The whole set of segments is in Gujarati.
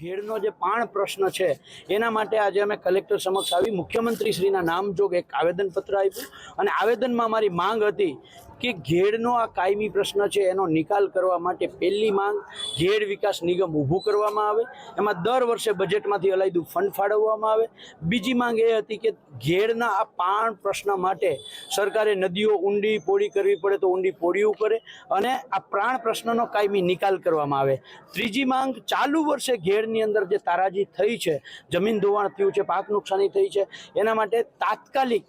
ઘેડનો જે પાણ પ્રશ્ન છે, એના માટે આજે અમે કલેક્ટર સમક્ષ આવી મુખ્યમંત્રી શ્રીના નામજોગ એક આવેદનપત્ર આપ્યું. અને આવેદનમાં મારી માંગ હતી કે ઘેડનો આ કાયમી પ્રશ્ન છે એનો નિકાલ કરવા માટે પહેલી માંગ ઘેડ વિકાસ નિગમ ઊભું કરવામાં આવે. એમાં દર વર્ષે બજેટમાંથી અલાયદું ફંડ ફાળવવામાં આવે. બીજી માંગ એ હતી કે ઘેડના આ પાણ પ્રશ્ન માટે સરકારે નદીઓ ઊંડી પોળી કરવી પડે તો ઊંડી પોળીઓ કરે અને આ પ્રાણ પ્રશ્નનો કાયમી નિકાલ કરવામાં આવે. ત્રીજી માંગ ચાલુ વર્ષે ઘેડની અંદર જે તારાજી થઈ છે, જમીન ધોવાણ થયું છે, પાક નુકસાની થઈ છે, એના માટે તાત્કાલિક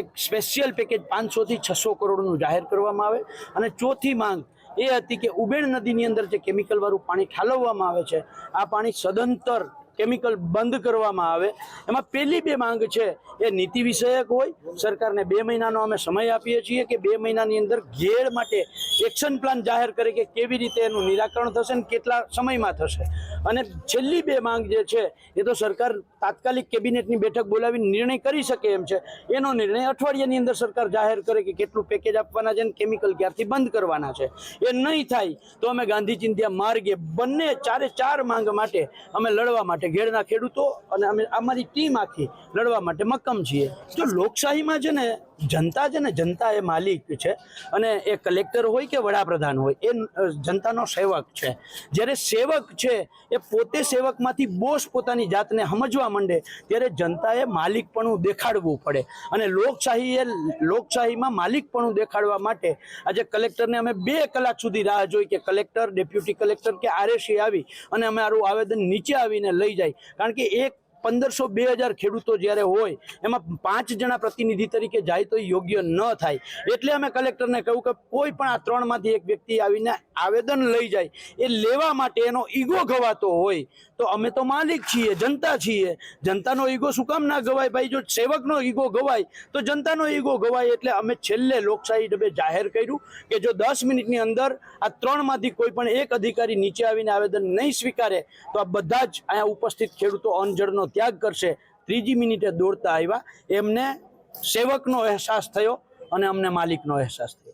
એક સ્પેશિયલ પેકેજ પાંચસોથી છસો કરોડનું જાહેર કરવામાં આવે. અને ચોથી માંગ એ હતી કે ઉબેણ નદીની અંદર જે કેમિકલવાળું પાણી ઠાલવવામાં આવે છે, આ પાણી સદંતર કેમિકલ બંધ કરવામાં આવે. એમાં પહેલી બે માંગ છે, એ નીતિ વિષયક હોય, સરકારને બે મહિનાનો અમે સમય આપીએ છીએ કે બે મહિનાની અંદર ઘેર માટે એક્શન પ્લાન જાહેર કરે કે કેવી રીતે એનું નિરાકરણ થશે ને કેટલા સમયમાં થશે. અને છેલ્લી બે માંગ જે છે, એ તો સરકાર તાત્કાલિક કેબિનેટની બેઠક બોલાવીને નિર્ણય કરી શકે એમ છે. એનો નિર્ણય અઠવાડિયાની અંદર સરકાર જાહેર કરે કે કેટલું પેકેજ આપવાના છે અને કેમિકલ ક્યારથી બંધ કરવાના છે. એ નહીં થાય તો અમે ગાંધી ચિંધ્યા માર્ગે બંને ચારે ચાર માંગ માટે અમે લડવા માટે ઘેડના ખેડૂતો અને અમે અમારી ટીમ આખી લડવા માટે મક્કમ છીએ. તો લોકશાહીમાં છે ને જનતા છે ને, જનતા એ માલિક છે અને એ કલેક્ટર હોય કે વડાપ્રધાન હોય, એ જનતાનો સેવક છે. જ્યારે સેવક છે, એ પોતે સેવકમાંથી બોસ પોતાની જાતને સમજવા માંડે, ત્યારે જનતાએ માલિકપણું દેખાડવું પડે. અને લોકશાહીએ લોકશાહીમાં માલિકપણું દેખાડવા માટે આજે કલેક્ટરને અમે બે કલાક સુધી રાહ જોઈ કે કલેક્ટર, ડેપ્યુટી કલેક્ટર કે આરએસી આવી અને અમારું આવેદન નીચે આવીને લઈ જાય. કારણ કે એક પંદરસો બે હજાર ખેડૂતો જ્યારે હોય, એમાં પાંચ જણા પ્રતિનિધિ તરીકે જાય તો યોગ્ય ન થાય. એટલે અમે કલેક્ટરને કહ્યું કે કોઈ પણ આ ત્રણમાંથી એક વ્યક્તિ આવીને આવેદન લઈ જાય, એ લેવા માટે એનો ઈગો ગવાતો હોય, તો અમે તો માલિક છીએ, જનતા છીએ. જનતાનો ઈગો શું કામ ના ગવાય ભાઈ? જો સેવકનો ઈગો ગવાય, તો જનતાનો ઈગો ગવાય. એટલે અમે છેલ્લે લોકશાહી ડબે જાહેર કર્યું કે જો દસ મિનિટની અંદર આ ત્રણમાંથી કોઈ પણ એક અધિકારી નીચે આવીને આવેદન નહીં સ્વીકારે, તો આ બધા જ અહીંયા ઉપસ્થિત ખેડૂતો અનજળનો ત્યાગ કરશે. ત્રીજી મિનિટે દોડતા આવ્યા. એમને સેવકનો અહેસાસ થયો અને અમને માલિકનો અહેસાસ થયો.